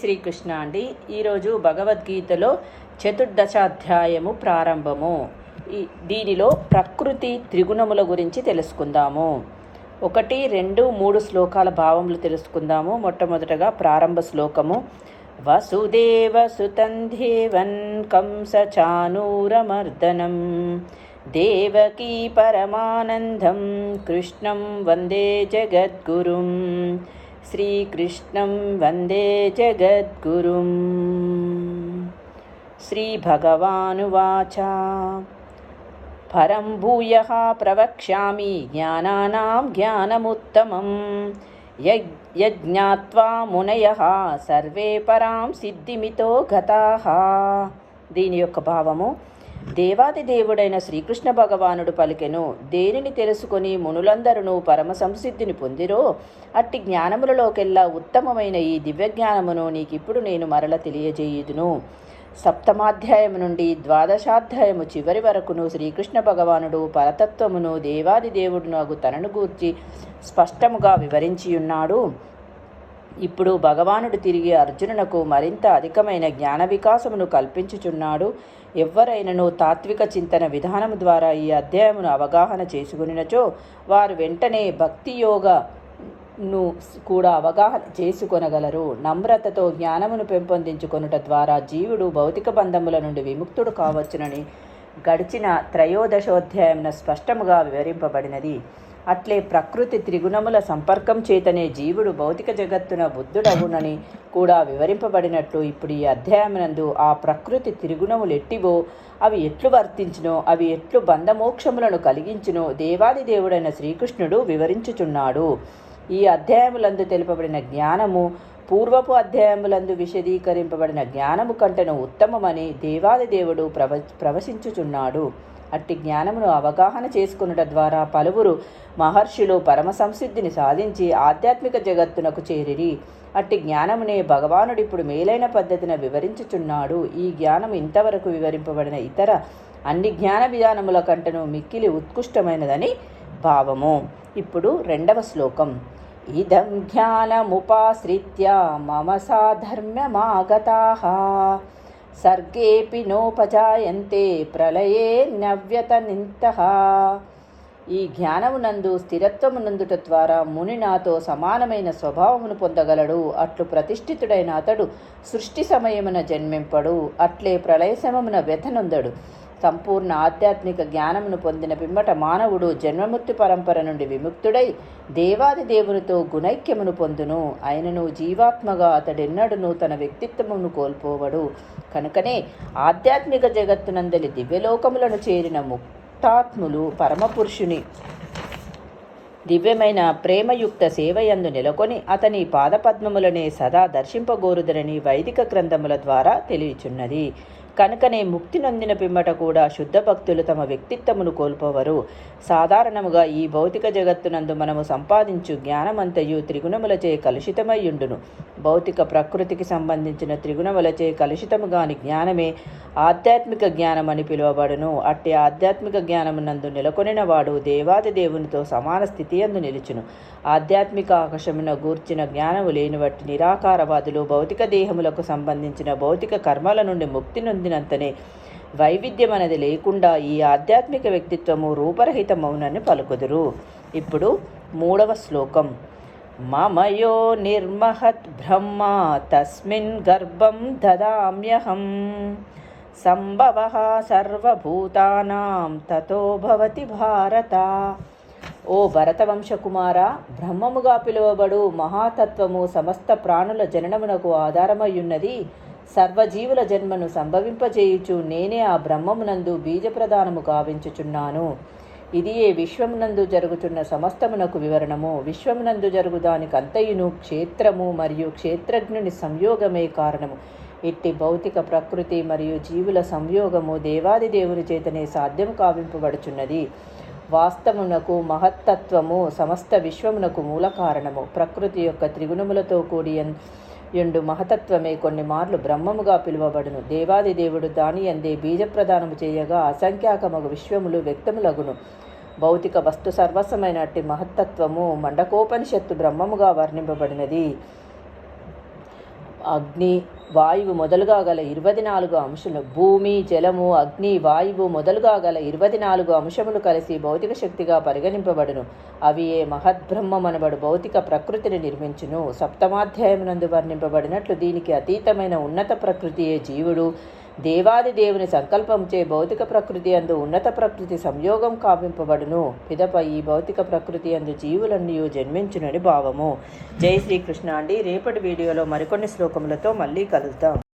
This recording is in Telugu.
శ్రీకృష్ణ అండి. ఈరోజు భగవద్గీతలో చతుర్దశాధ్యాయము ప్రారంభము. ఈ దీనిలో ప్రకృతి త్రిగుణముల గురించి తెలుసుకుందాము. ఒకటి రెండు మూడు శ్లోకాల భావములు తెలుసుకుందాము. మొట్టమొదటగా ప్రారంభ శ్లోకము. వసుదేవ సుతంధేవన్ కంస చానూరమర్దనం దేవకీ పరమానందం కృష్ణం వందే జగద్గురుం. శ్రీకృష్ణం వందే జగద్గురుం శ్రీభగవానువాచ పరం భూయ ప్రవక్ష్యామి జ్ఞానానాం జ్ఞానముత్తమం యజ్- యజ్ఞాత్వా మునయ సర్వే పరాం సిద్ధిమితో గతాః దీని యొక్క భావము దేవాది దేవుడైన శ్రీకృష్ణ భగవానుడు పలికెను దేనిని తెలుసుకొని మునులందరూ పరమ సంసిద్ధిని పొందిరో? అట్టి జ్ఞానములలోకెల్లా ఉత్తమమైన ఈ దివ్యజ్ఞానమును నీకిప్పుడు నేను మరల తెలియజేయుదును. సప్తమాధ్యాయము నుండి ద్వాదశాధ్యాయము చివరి వరకును శ్రీకృష్ణ భగవానుడు పరతత్వమును దేవాది దేవుడునగు తనను గూర్చి స్పష్టముగా వివరించియున్నాడు ఇప్పుడు భగవానుడు తిరిగి అర్జునునకు మరింత అధికమైన జ్ఞాన వికాసమును కల్పించుచున్నాడు. ఎవ్వరైనను తాత్విక చింతన విధానము ద్వారా ఈ అధ్యాయమును అవగాహన చేసుకునినచో వారు వెంటనే భక్తి యోగను కూడా అవగాహన చేసుకొనగలరు. నమ్రతతో జ్ఞానమును పెంపొందించుకొనుట ద్వారా జీవుడు భౌతిక బంధముల నుండి విముక్తుడు కావచ్చునని గడిచిన త్రయోదశోధ్యాయమున స్పష్టముగా వివరింపబడినది. అట్లే ప్రకృతి త్రిగుణముల సంపర్కం చేతనే జీవుడు భౌతిక జగత్తున బుద్ధుడవునని కూడా వివరింపబడినట్లు ఇప్పుడు ఈ అధ్యాయమునందు ఆ ప్రకృతి త్రిగుణములు ఎట్టివో అవి ఎట్లు వర్తించినో అవి ఎట్లు బంధమోక్షములను కలిగించునో దేవాది దేవుడైన శ్రీకృష్ణుడు వివరించుచున్నాడు. ఈ అధ్యాయములందు తెలుపబడిన జ్ఞానము పూర్వపు అధ్యాయములందు విశదీకరింపబడిన జ్ఞానము కంటను ఉత్తమమని దేవాది దేవుడు ప్రవ ప్రవశించుచున్నాడు. అట్టి జ్ఞానమును అవగాహన చేసుకునుట ద్వారా పలువురు మహర్షులు పరమ సంసిద్ధిని సాధించి ఆధ్యాత్మిక జగత్తునకు చేరిరి. అట్టి జ్ఞానమునే భగవానుడు ఇప్పుడు మేలైన పద్ధతిన వివరించుచున్నాడు. ఈ జ్ఞానం ఇంతవరకు వివరింపబడిన ఇతర అన్ని జ్ఞాన విధానముల కంటను మిక్కిలి ఉత్కృష్టమైనదని భావము. ఇప్పుడు రెండవ శ్లోకం. ఇదం జ్ఞానముపాశ్రిత్య మమ సాధర్మ్యమాగతాః. సర్గేపి నోపజాయంతే ప్రళయే నవ్యతనింతః ఈ జ్ఞానమునందు స్థిరత్వమునందుట ద్వారా ముని నాతో సమానమైన స్వభావమును పొందగలడు. అట్లు ప్రతిష్ఠితుడైన అతడు సృష్టి సమయమున జన్మింపడు. అట్లే ప్రళయ సమమున వ్యథనొందడు సంపూర్ణ ఆధ్యాత్మిక జ్ఞానమును పొందిన పిమ్మట మానవుడు జన్మమృత్యు పరంపర నుండి విముక్తుడై దేవాది దేవునితో గుణైక్యమును పొందును. ఆయనను జీవాత్మగా అతడెన్నడును తన వ్యక్తిత్వమును కోల్పోవడు. కనుకనే ఆధ్యాత్మిక జగత్తునందలి దివ్యలోకములను చేరిన ముక్తాత్ములు పరమపురుషుని. దివ్యమైన ప్రేమయుక్త సేవయందు నెలకొని అతని పాదపద్మములనే సదా దర్శింపగోరుదరని వైదిక గ్రంథముల ద్వారా తెలియచున్నది. కనుకనే ముక్తి నొందిన పిమ్మట కూడా శుద్ధ భక్తులు తమ వ్యక్తిత్వమును కోల్పోవరు. సాధారణముగా ఈ భౌతిక జగత్తునందు మనము సంపాదించు జ్ఞానమంతయు త్రిగుణములచే కలుషితమయ్యుండును. భౌతిక ప్రకృతికి సంబంధించిన త్రిగుణములచే కలుషితముగాని జ్ఞానమే ఆధ్యాత్మిక జ్ఞానం అని పిలువబడును. అట్టి ఆధ్యాత్మిక జ్ఞానమునందు నెలకొనిన వాడు దేవాది దేవునితో సమాన స్థితి అందు నిలుచును. ఆధ్యాత్మిక ఆకర్షమున గూర్చిన జ్ఞానము లేనివట్టి నిరాకారవాదులు భౌతిక దేహములకు సంబంధించిన భౌతిక కర్మల నుండి ముక్తి పొందినంతనే. వైవిధ్యం అనేది లేకుండా ఈ ఆధ్యాత్మిక వ్యక్తిత్వము రూపరహిత మౌనాన్ని పలుకుదురు. ఇప్పుడు మూడవ శ్లోకం. మమయో నిర్మహత్ బ్రహ్మ తస్మిన్ గర్భం దదామ్యహం. సంభవ సర్వభూతానాం తతో భవతి భారత. ఓ భరతవంశకుమార బ్రహ్మముగా పిలువబడు మహాతత్వము సమస్త ప్రాణుల జననమునకు ఆధారమయ్యున్నది సర్వజీవుల జన్మను సంభవింపజేయుచు నేనే ఆ బ్రహ్మమునందు బీజప్రదానము గావించుచున్నాను. ఇది ఏ విశ్వమునందు జరుగుచున్న సమస్తమునకు వివరణము. విశ్వమునందు జరుగుదానికి అంతయును క్షేత్రము మరియు క్షేత్రజ్ఞుని సంయోగమే కారణము. ఇట్టి భౌతిక ప్రకృతి మరియు జీవుల సంయోగము దేవాది దేవుని చేతనే సాధ్యము కావింపబడుచున్నది వాస్తవమునకు మహత్తత్వము సమస్త విశ్వమునకు మూల కారణము. ప్రకృతి యొక్క త్రిగుణములతో కూడి ఎండు మహతత్వమే కొన్ని మార్లు బ్రహ్మముగా పిలువబడును. దేవాది దేవుడు దాని అందే బీజప్రదానము చేయగా అసంఖ్యాకమగు విశ్వములు వ్యక్తములగును. భౌతిక వస్తు సర్వస్వమైన మహత్తత్వము మండకోపనిషత్తు బ్రహ్మముగా వర్ణింపబడినది. అగ్ని వాయువు మొదలుగా గల ఇరవై నాలుగు అంశములు. భూమి జలము అగ్ని వాయువు మొదలుగా గల ఇరవై నాలుగు అంశములు కలిసి భౌతిక శక్తిగా పరిగణింపబడును. అవి ఏ మహద్బ్రహ్మమనబడు భౌతిక ప్రకృతిని నిర్మించును. సప్తమాధ్యాయమునందు వర్ణింపబడినట్లు దీనికి అతీతమైన ఉన్నత ప్రకృతియే జీవుడు. దేవాది దేవుని సంకల్పంచే భౌతిక ప్రకృతి అందు ఉన్నత ప్రకృతి సంయోగం కావింపబడును. పిదప ఈ భౌతిక ప్రకృతి అందు జీవులన్నీ జన్మించునని భావము. జై శ్రీకృష్ణ అండి. రేపటి వీడియోలో మరికొన్ని శ్లోకములతో మళ్ళీ కలుద్దాం.